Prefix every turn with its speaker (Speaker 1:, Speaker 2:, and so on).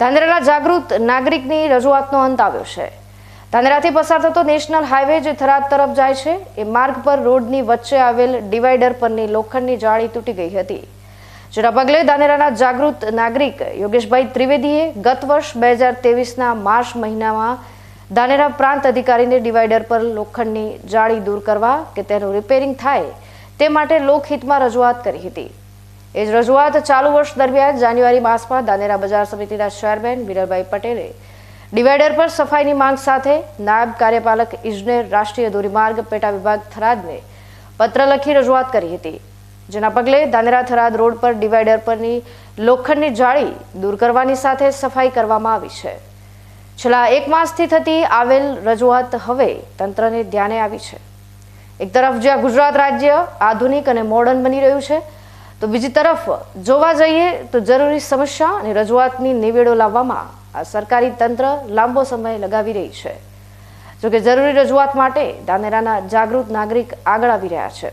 Speaker 1: ધાનેરાના જાગૃત નાગરિકની રજૂઆતનો અંત આવ્યો છે. ધાનેરાથી પસાર થતો નેશનલ હાઈવે જે થરાદ તરફ જાય છે, એ માર્ગ પર રોડની વચ્ચે આવેલ ડિવાઈડર પરની લોખંડની જાળી તૂટી ગઈ હતી. જેના પગલે ધાનેરાના જાગૃત નાગરિક યોગેશભાઈ ત્રિવેદીએ ગત વર્ષ બે હજાર તેવીસના માર્ચ મહિનામાં ધાનેરા પ્રાંત અધિકારીને ડિવાઈડર પર લોખંડની જાળી દૂર કરવા કે તેનું રિપેરિંગ થાય તે માટે લોકહિતમાં રજૂઆત કરી હતી. એ જ રજૂઆત ચાલુ વર્ષ દરમિયાન જાન્યુઆરી માસમાં દાનેરા બજાર સમિતિના ચેરમેન બિરલભાઈ પટેલે ડિવાઈડર પર સફાઈની માંગ સાથે નાયબ કાર્યપાલક ઇજનેર રાષ્ટ્રીય ધોરીમાર્ગ પેટા વિભાગ થરાદને પત્ર લખી રજૂઆત કરી હતી. જેના પગલે દાનેરા થરાદ રોડ પર ડિવાઈડર પરની લોખંડની જાળી દૂર કરવાની સાથે સફાઈ કરવામાં આવી છે. છેલ્લા એક માસથી થતી આવેલ રજૂઆત હવે તંત્રને ધ્યાને આવી છે. એક તરફ જ્યાં ગુજરાત રાજ્ય આધુનિક અને મોડર્ન બની રહ્યું છે તો બીજી તરફ જોવા જઈએ તો જરૂરી સમસ્યા અને રજૂઆતની નિવેડો લાવવામાં આ સરકારી તંત્ર લાંબો સમય લગાવી રહી છે. જોકે જરૂરી રજૂઆત માટે ધાનેરાના જાગૃત નાગરિક આગળ આવી રહ્યા છે.